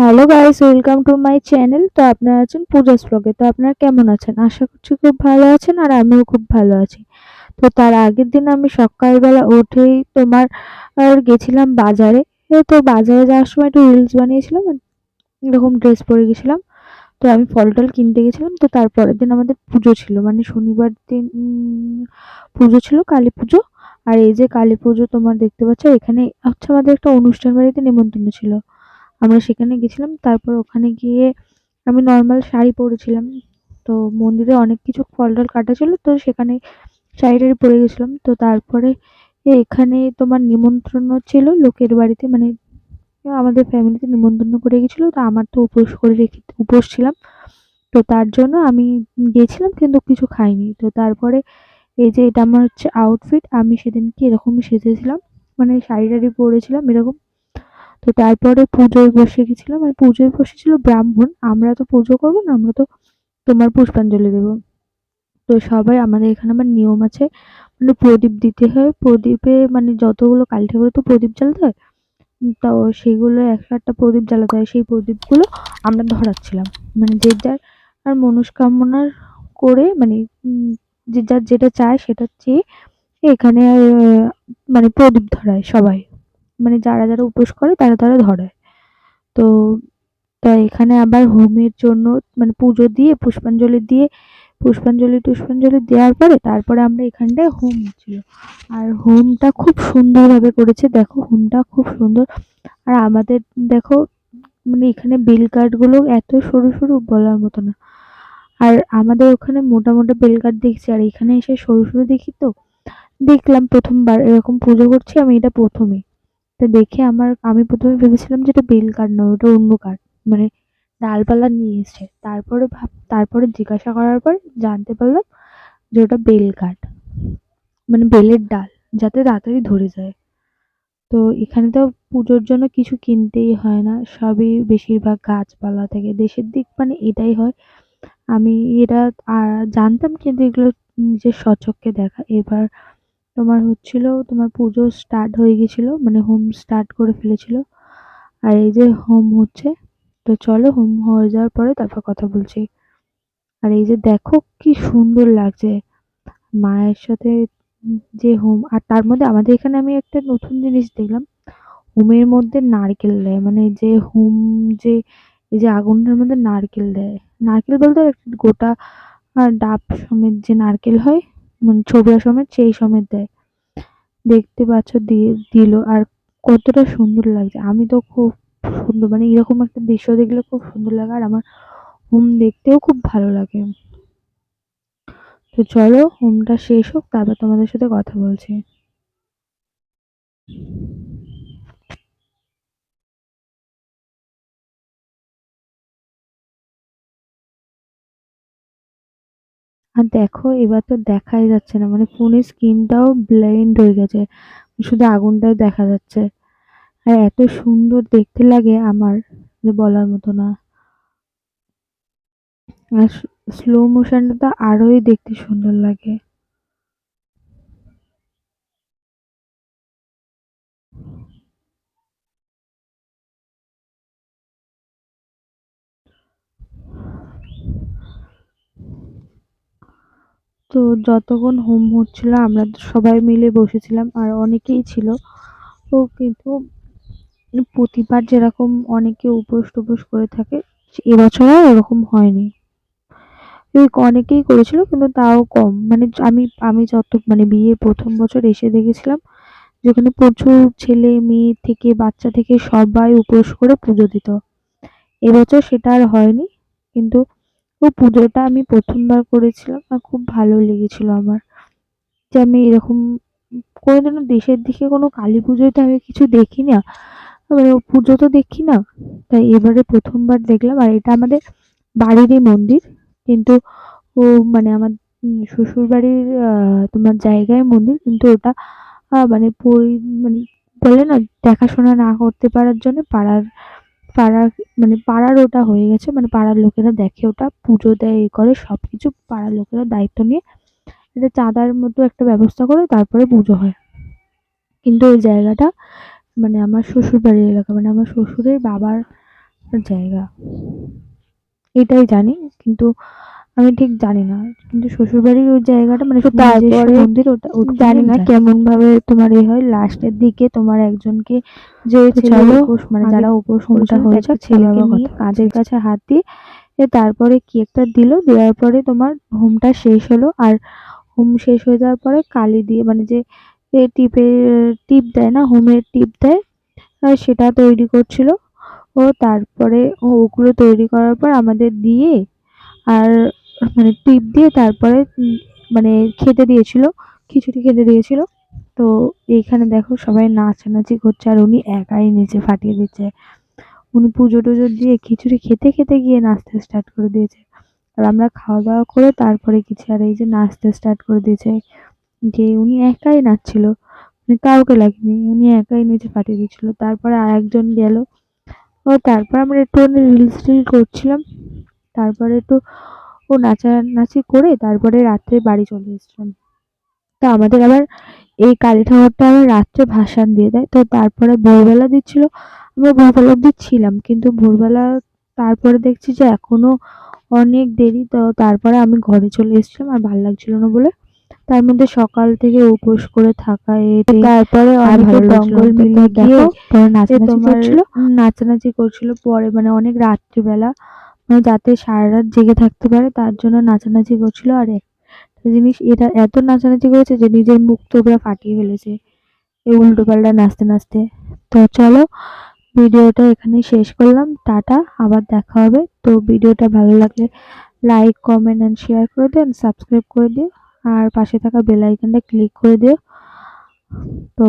Hello guys welcome to my channel তো আপনারা আছেন পূজাস ব্লগে তো আপনারা কেমন আছেন? আশা করছি খুব ভালো আছেন আর আমিও খুব ভালো আছি। তো তার আগের দিন আমি সকালবেলা উঠেই তোমার গেছিলাম বাজারে। তো বাজারে যাওয়ার সময় একটু রিলস বানিয়েছিলাম এরকম ড্রেস পরে গেছিলাম। তো আমি ফল টল কিনতে গেছিলাম। তো তারপরের দিন আমাদের পুজো ছিল। মানে শনিবার দিন পুজো ছিল, কালী পুজো। আর এই যে কালী পুজো তোমার দেখতে পাচ্ছ, এখানে হচ্ছে আমাদের একটা অনুষ্ঠান বাড়িতে নেমন্তন্ন ছিল। আমরা সেখানে গেছিলাম, তারপর ওখানে গিয়ে আমি নর্মাল শাড়ি পরেছিলাম। তো মন্দিরে অনেক কিছু ফল টল কাটা ছিল, তো সেখানে শাড়ি টাড়ি পরে গেছিলাম। তো তারপরে এখানে তোমার নিমন্ত্রণ ছিল লোকের বাড়িতে মানে আমাদের ফ্যামিলিতে নিমন্ত্রণ করে গেছিল, তো আমার তো উপোস করে রেখে, উপোস ছিলাম। তো তার জন্য আমি গেছিলাম, কিন্তু কিছু খাইনি। তো তারপরে এই যে এটা আমার হচ্ছে আউটফিট আমি সেদিনকে এরকমই সেজেছিলাম। মানে শাড়ি টাড়ি পরেছিলাম এরকম। তো তারপরে পুজোয় বসে গেছিলাম। আর পুজোয় বসেছিল ব্রাহ্মণ। আমরা তো পুজো করব না, আমরা তো তোমার পুষ্পাঞ্জলি দেবো। তো সবাই আমাদের এখানে আমার নিয়ম আছে মানে প্রদীপ দিতে হয়। প্রদীপে মানে যতগুলো কালী ঠাকুরের তো প্রদীপ জ্বালাতে হয়, তো সেগুলো একশো আটটা প্রদীপ জ্বালাতে হয়। সেই প্রদীপগুলো আমরা ধরাচ্ছিলাম। মানে যে যার আর মনস্কামনার করে মানে যে যার যেটা চায় সেটা চেয়ে এখানে মানে প্রদীপ ধরায় সবাই। মানে যারা যারা উপোস করে তারা তারা ধরে। তো, তা এখানে আবার হোমের জন্য মানে পুজো দিয়ে, পুষ্পাঞ্জলি দিয়ে, পুষ্পাঞ্জলি টুষ্পাঞ্জলি দেওয়ার পরে তারপরে আমরা এখানটায় হোম ছিল আর হোমটা খুব সুন্দরভাবে করেছে। দেখো, হোমটা খুব সুন্দর। আর আমাদের দেখো মানে এখানে বেল কাঠগুলো এত সরু সরু বলার মতো না। আর আমাদের ওখানে মোটা মোটা বেল কাঠ দেখছি। আর এখানে এসে সরু সরু দেখি তো? দেখলাম প্রথমবার এরকম পুজো করছি আমি, এটা প্রথমই তো দেখে আমার, আমি প্রথমে ভেবেছিলাম যে এটা বেল কাঠ নয় ওটা অন্য কাঠ মানে ডালপালা নিয়ে এসছে। তারপরে ভাব, তারপরে জিজ্ঞাসা করার পর জানতে পারলাম যে ওটা বেল কাঠ মানে বেলের ডাল, যাতে তাড়াতাড়ি ধরে যায়। তো এখানে তো পুজোর জন্য কিছু কিনতেই হয় না, সবই বেশিরভাগ গাছপালা থেকে। দেশের দিক মানে এটাই হয়। আমি এটা জানতাম কিন্তু এগুলো নিজের স্বচক্ষে দেখা। এবার তোমার হচ্ছিল, তোমার পুজো স্টার্ট হয়ে গেছিল মানে হোম স্টার্ট করে ফেলেছিল। আর এই যে হোম হচ্ছে, তো চলো হোম হয়ে যাওয়ার পরে তারপর কথা বলছি। আর এই যে দেখো কি সুন্দর লাগছে, মায়ের সাথে যে হোম আর তার মধ্যে আমাদের এখানে আমি একটা নতুন জিনিস দেখলাম, হোমের মধ্যে নারকেল দেয় মানে যে হোম যে, এই যে আগুনটার মধ্যে নারকেল দেয়। নারকেল বলতে গোটা ডাব সমেত যে নারকেল হয় মানে ছোবড়া সমেত সেই সমেত দেয়। দেখতে পাচ্ছ দিয়ে দিল আর কতটা সুন্দর লাগছে। আমি তো খুব সুন্দর মানে এরকম একটা দৃশ্য দেখলে খুব সুন্দর লাগে আর আমার হোম দেখতেও খুব ভালো লাগে। তো চলো হোমটা শেষ হোক, তারপর তোমাদের সাথে কথা বলছি। আর দেখো, এবার তো দেখাই যাচ্ছে না মানে ফোনের স্ক্রিনটাও ব্লেন্ড হয়ে গেছে, শুধু আগুনটাই দেখা যাচ্ছে। আর এত সুন্দর দেখতে লাগে আমার, যে বলার মতো না। আর স্লো মোশনটা তো আরোই দেখতে সুন্দর লাগে। তো যতক্ষণ হোম হচ্ছিল, আমরা সবাই মিলে বসেছিলাম আর অনেকেই ছিল। তো কিন্তু প্রতিবার যেরকম অনেকে উপোস টুপোস করে থাকে এবছর আর ওরকম হয়নি অনেকেই করেছিল, কিন্তু তাও কম। মানে আমি আমি যত মানে বিয়ের প্রথম বছর এসে দেখেছিলাম, যেখানে প্রচুর ছেলে মেয়ে থেকে, বাচ্চা থেকে সবাই উপোস করে পুজো দিত। এবছর সেটা আর হয়নি, কিন্তু ও পুজোটা আমি প্রথমবার করেছিলাম আর খুব ভালো লেগেছিল আমার। যে আমি এরকম কোনোদিনও দেশের দিকে কোনো কালী পুজোতে আমি কিছু দেখি না মানে পুজো তো দেখি না। তাই এবারে প্রথমবার দেখলাম আর এটা আমাদের বাড়িরই মন্দির, কিন্তু ও মানে আমার শ্বশুর বাড়ির তোমার জায়গায় মন্দির, কিন্তু ওটা মানে মানে বলে না, দেখাশোনা না করতে পারার জন্য পাড়ার পাড়ার মানে পাড়ার ওটা হয়ে গেছে মানে পাড়ার লোকেরা দেখে ওটা, পুজো দেয়, এ করে সব কিছু পাড়ার লোকেরা দায়িত্ব নিয়ে এটা চাঁদার মতো একটা ব্যবস্থা করে তারপরে পুজো হয়। কিন্তু ওই জায়গাটা মানে আমার শ্বশুর বাড়ির এলাকা মানে আমার শ্বশুরের বাবার জায়গা। এটাই জানি, কিন্তু আমি ঠিক জানি না কিন্তু শ্বশুরবাড়ির ওই জায়গাটা মানে তারপরে মন্দির ওটা ওটা জানি না কেমন ভাবে তোমার এ হয়। লাস্টের দিকে তোমার একজনকে যে ছেলে উপোস মানে যারা উপোস কোনটা হয়েছে ছেলেকে নিয়ে কাঁধের কাছে হাত দিয়ে এ তারপরে কি একটা দিল দেওয়ার পরে তোমার হোমটা শেষ হলো। আর হোম শেষ হয়ে যাওয়ার পরে কালি দিয়ে মানে যে এ টিপের টিপ দেয় না হোমের টিপ দেয় আর সেটা তৈরি করছিল। ও তারপরে ওগুলো তৈরি করার পর আমাদের দিয়ে আর মানে টিপ দিয়ে তারপরে মানে খেতে দিয়েছিল, খিচুড়ি খেতে দিয়েছিল। তো এইখানে দেখো সবাই নাচানাচি করছে আর উনি একাই নিচে ফাটিয়ে দিচ্ছে। উনি পুজো টুজো দিয়ে খিচুড়ি খেতে খেতে গিয়ে নাচতে স্টার্ট করে দিয়েছে। আর আমরা খাওয়া দাওয়া করে তারপরে কিছু আর এই যে নাচতে স্টার্ট করে দিয়েছে যে উনি একাই নাচছিল। মানে কাউকে লাগেনি, উনি একাই নিচে ফাটিয়ে দিয়েছিল। তারপরে আর একজন গেল। ও তারপর আমরা একটু রিলস টিল করছিলাম। তারপরে একটু ও নাচানাচি করে তারপরে রাত্রে বাড়ি চলে এসেছিলাম তো আমাদের আবার এই কালী ঠাকুরটা আবার রাত্রে ভাসান দিয়ে দেয়। তো তারপরে ভোরবেলা দিচ্ছিল আমরা ভোরবেলা অব্দি ছিলাম কিন্তু ভোরবেলা তারপরে দেখছি যে এখনও অনেক দেরি। তো তারপরে আমি ঘরে চলে এসেছিলাম আর ভালো লাগছিল না বলে। তার মধ্যে সকাল থেকে উপোস করে থাকা তারপরে। তো মিলিয়ে গিয়ে নাচানাচি করছিল। নাচানাচি করছিল পরে মানে অনেক রাত্রিবেলা। যাতে সারা রাত জেগে থাকতে পারে, তার জন্য নাচানাচি করছিল। আর একটা জিনিস, এটা এত নাচানাচি করেছে যে নিজের মুখ তো পুরো ফাটিয়ে ফেলেছে। এই উল্টো পাল্টা নাচতে নাচতে। তো চলো, ভিডিওটা এখানে শেষ করলাম। টাটা, আবার দেখা হবে। তো ভিডিওটা ভালো লাগলে লাইক কমেন্ট অ্যান্ড শেয়ার করে দিও সাবস্ক্রাইব করে দিও। আর পাশে থাকা বেল আইকনটা ক্লিক করে দিও। তো